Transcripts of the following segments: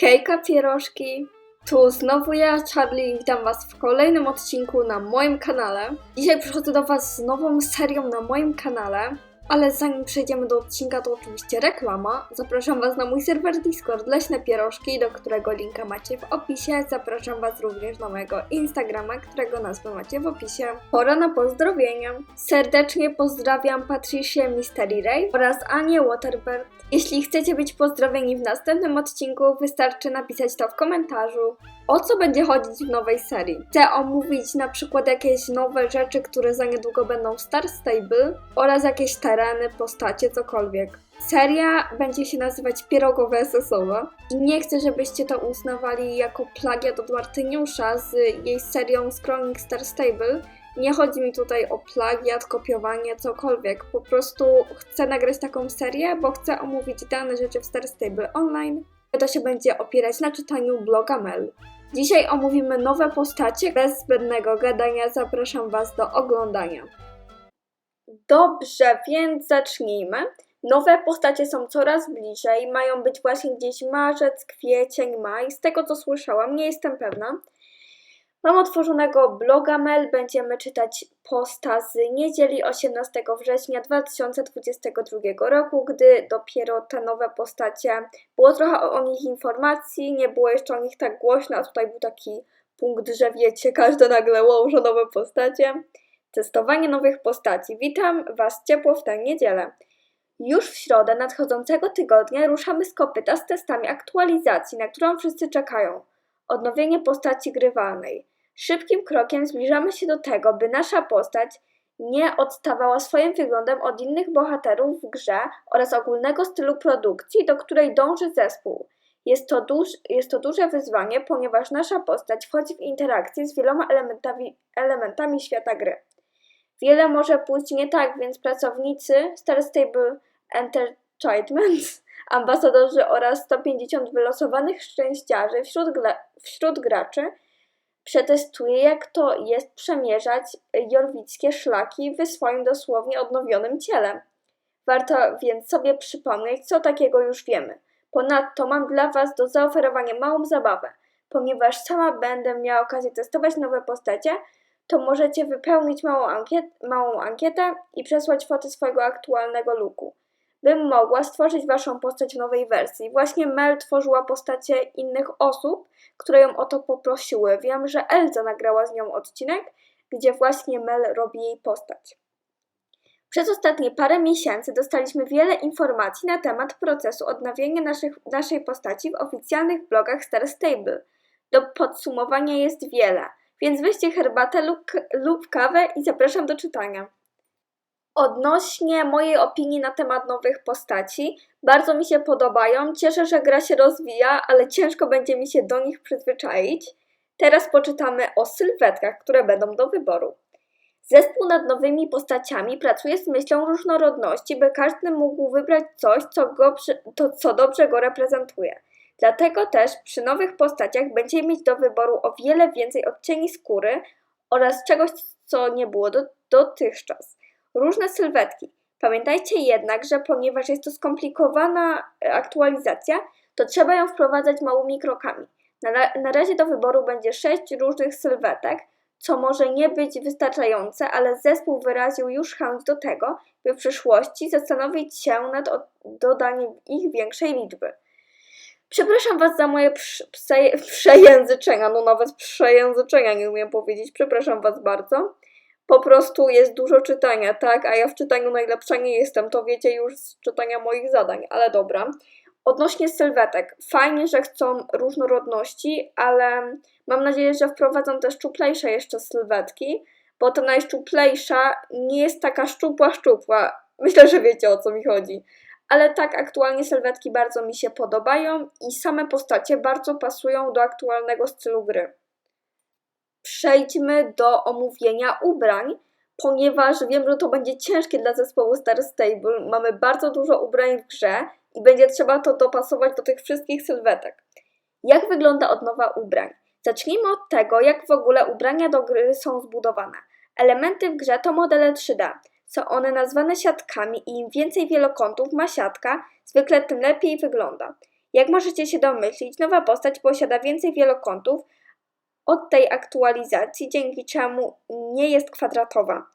Hejka pierożki! Tu znowu ja, Charlie, witam Was w kolejnym odcinku na moim kanale. Dzisiaj przychodzę do Was z nową serią na moim kanale, ale zanim przejdziemy do odcinka, to oczywiście reklama. Zapraszam Was na mój serwer Discord Leśne Pierożki, do którego linka macie w opisie. Zapraszam Was również na mojego Instagrama, którego nazwę macie w opisie. Pora na pozdrowienia. Serdecznie pozdrawiam Patricię Mystery Ray oraz Anię Waterbird. Jeśli chcecie być pozdrowieni w następnym odcinku, wystarczy napisać to w komentarzu. O co będzie chodzić w nowej serii? Chcę omówić na przykład jakieś nowe rzeczy, które za niedługo będą w Star Stable oraz jakieś tereny, postacie, cokolwiek. Seria będzie się nazywać Pierogowe SS-owe i nie chcę, żebyście to uznawali jako plagiat od Martyniusza z jej serią Scrolling Star Stable. Nie chodzi mi tutaj o plagiat, kopiowanie, cokolwiek. Po prostu chcę nagrać taką serię, bo chcę omówić dane rzeczy w Star Stable Online. To się będzie opierać na czytaniu bloga Mel. Dzisiaj omówimy nowe postacie. Bez zbędnego gadania zapraszam Was do oglądania. Dobrze, więc zacznijmy. Nowe postacie są coraz bliżej, mają być właśnie gdzieś marzec, kwiecień, maj. Z tego co słyszałam, nie jestem pewna. Mam otworzonego bloga Mel, będziemy czytać posta z niedzieli 18 września 2022 roku, gdy dopiero te nowe postacie, było trochę o, nich informacji, nie było jeszcze o nich tak głośno, a tutaj był taki punkt, że wiecie, każdy nagle wow, nowe postacie. Testowanie nowych postaci. Witam Was ciepło w tę niedzielę. Już w środę nadchodzącego tygodnia ruszamy z kopyta z testami aktualizacji, na którą wszyscy czekają. Odnowienie postaci grywalnej. Szybkim krokiem zbliżamy się do tego, by nasza postać nie odstawała swoim wyglądem od innych bohaterów w grze oraz ogólnego stylu produkcji, do której dąży zespół. Jest to, duż, jest to duże wyzwanie, ponieważ nasza postać wchodzi w interakcję z wieloma elementami, elementami świata gry. Wiele może pójść nie tak, więc pracownicy Star Stable Entertainment, ambasadorzy oraz 150 wylosowanych szczęściarzy wśród, wśród graczy przetestuje, jak to jest przemierzać jorwickie szlaki w swoim dosłownie odnowionym ciele. Warto więc sobie przypomnieć, co takiego już wiemy. Ponadto mam dla Was do zaoferowania małą zabawę. Ponieważ sama będę miała okazję testować nowe postacie, to możecie wypełnić małą, ankiet, małą ankietę i przesłać fotę swojego aktualnego looku. Bym mogła stworzyć Waszą postać w nowej wersji. Właśnie Mel tworzyła postacie innych osób, które ją o to poprosiły. Wiem, że Elza nagrała z nią odcinek, gdzie właśnie Mel robi jej postać. Przez ostatnie parę miesięcy dostaliśmy wiele informacji na temat procesu odnawiania naszych, naszej postaci w oficjalnych blogach Star Stable. Do podsumowania jest wiele, więc weźcie herbatę lub, lub kawę i zapraszam do czytania. Odnośnie mojej opinii na temat nowych postaci, bardzo mi się podobają. Cieszę, że gra się rozwija, ale ciężko będzie mi się do nich przyzwyczaić. Teraz poczytamy o sylwetkach, które będą do wyboru. Zespół nad nowymi postaciami pracuje z myślą różnorodności, by każdy mógł wybrać coś, co, go, to, co dobrze go reprezentuje. Dlatego też przy nowych postaciach będziemy mieć do wyboru o wiele więcej odcieni skóry oraz czegoś, co nie było do, dotychczas różne sylwetki. Pamiętajcie jednak, że ponieważ jest to skomplikowana aktualizacja, to trzeba ją wprowadzać małymi krokami. Na, na razie do wyboru będzie 6 różnych sylwetek, co może nie być wystarczające, ale zespół wyraził już chęć do tego, by w przyszłości zastanowić się nad dodaniem ich większej liczby. Przepraszam Was za moje prze przejęzyczenia, no nawet przejęzyczenia nie umiem powiedzieć, przepraszam Was bardzo po prostu jest dużo czytania, tak? A ja w czytaniu najlepsza nie jestem, to wiecie już z czytania moich zadań, ale dobra. Odnośnie sylwetek, fajnie, że chcą różnorodności, ale mam nadzieję, że wprowadzą też szczuplejsze jeszcze sylwetki, bo ta najszczuplejsza nie jest taka szczupła, szczupła. Myślę, że wiecie o co mi chodzi. Ale tak, aktualnie sylwetki bardzo mi się podobają i same postacie bardzo pasują do aktualnego stylu gry przejdźmy do omówienia ubrań, ponieważ wiem, że to będzie ciężkie dla zespołu Star Stable. Mamy bardzo dużo ubrań w grze i będzie trzeba to dopasować do tych wszystkich sylwetek. Jak wygląda odnowa ubrań? Zacznijmy od tego, jak w ogóle ubrania do gry są zbudowane. Elementy w grze to modele 3D. Są one nazwane siatkami i im więcej wielokątów ma siatka, zwykle tym lepiej wygląda. Jak możecie się domyślić, nowa postać posiada więcej wielokątów od tej aktualizacji, dzięki czemu nie jest kwadratowa.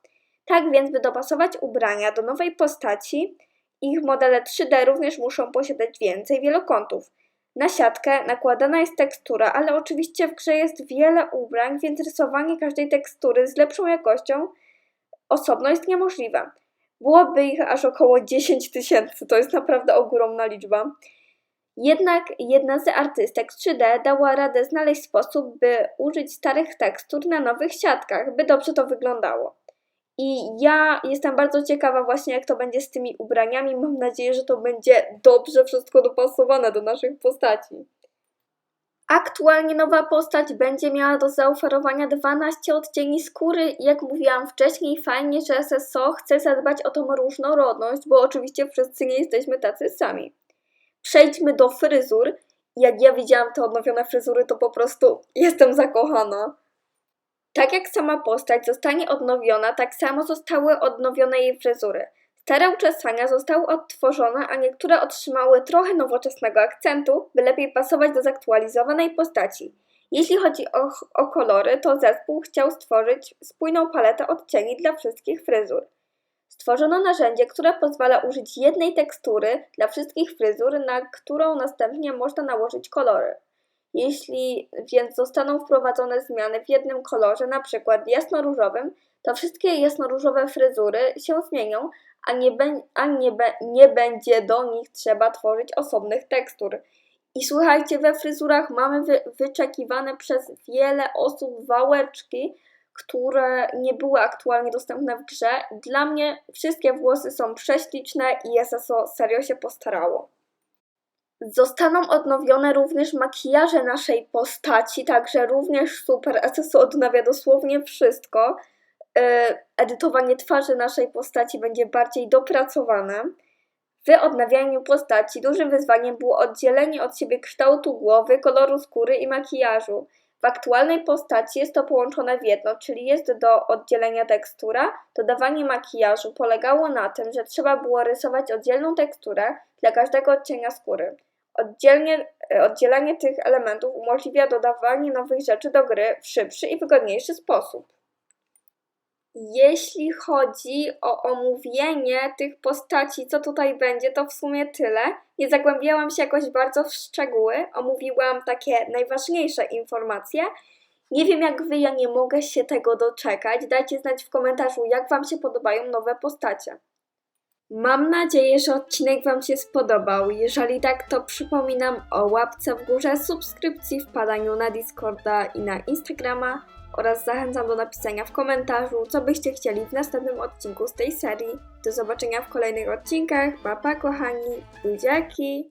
Tak więc, by dopasować ubrania do nowej postaci, ich modele 3D również muszą posiadać więcej wielokątów. Na siatkę nakładana jest tekstura, ale oczywiście w grze jest wiele ubrań, więc rysowanie każdej tekstury z lepszą jakością osobno jest niemożliwe. Byłoby ich aż około 10 tysięcy, to jest naprawdę ogromna liczba. Jednak jedna z artystek z 3D dała radę znaleźć sposób, by użyć starych tekstur na nowych siatkach, by dobrze to wyglądało. I ja jestem bardzo ciekawa właśnie jak to będzie z tymi ubraniami. Mam nadzieję, że to będzie dobrze wszystko dopasowane do naszych postaci. Aktualnie nowa postać będzie miała do zaoferowania 12 odcieni skóry. Jak mówiłam wcześniej, fajnie, że SSO chce zadbać o tą różnorodność, bo oczywiście wszyscy nie jesteśmy tacy sami. Przejdźmy do fryzur. Jak ja widziałam te odnowione fryzury, to po prostu jestem zakochana. Tak jak sama postać zostanie odnowiona, tak samo zostały odnowione jej fryzury. Stare uczesania zostały odtworzone, a niektóre otrzymały trochę nowoczesnego akcentu, by lepiej pasować do zaktualizowanej postaci. Jeśli chodzi o, o kolory, to zespół chciał stworzyć spójną paletę odcieni dla wszystkich fryzur. Stworzono narzędzie, które pozwala użyć jednej tekstury dla wszystkich fryzur, na którą następnie można nałożyć kolory. Jeśli więc zostaną wprowadzone zmiany w jednym kolorze, przykład jasnoróżowym, to wszystkie jasnoróżowe fryzury się zmienią, a, nie, be, a nie, be, nie będzie do nich trzeba tworzyć osobnych tekstur. I słuchajcie, we fryzurach mamy wy, wyczekiwane przez wiele osób wałeczki, które nie były aktualnie dostępne w grze. Dla mnie wszystkie włosy są prześliczne i SSO serio się postarało. Zostaną odnowione również makijaże naszej postaci, także również super. SSO odnawia dosłownie wszystko. E, edytowanie twarzy naszej postaci będzie bardziej dopracowane. W odnawianiu postaci dużym wyzwaniem było oddzielenie od siebie kształtu głowy, koloru skóry i makijażu. W aktualnej postaci jest to połączone w jedno, czyli jest do oddzielenia tekstura. Dodawanie makijażu polegało na tym, że trzeba było rysować oddzielną teksturę dla każdego odcienia skóry. Oddzielnie, oddzielanie tych elementów umożliwia dodawanie nowych rzeczy do gry w szybszy i wygodniejszy sposób. Jeśli chodzi o omówienie tych postaci, co tutaj będzie, to w sumie tyle. Nie zagłębiałam się jakoś bardzo w szczegóły, omówiłam takie najważniejsze informacje. Nie wiem jak wy, ja nie mogę się tego doczekać. Dajcie znać w komentarzu, jak wam się podobają nowe postacie. Mam nadzieję, że odcinek Wam się spodobał. Jeżeli tak, to przypominam o łapce w górze, subskrypcji, wpadaniu na Discorda i na Instagrama oraz zachęcam do napisania w komentarzu, co byście chcieli w następnym odcinku z tej serii. Do zobaczenia w kolejnych odcinkach. Pa, pa kochani, buziaki!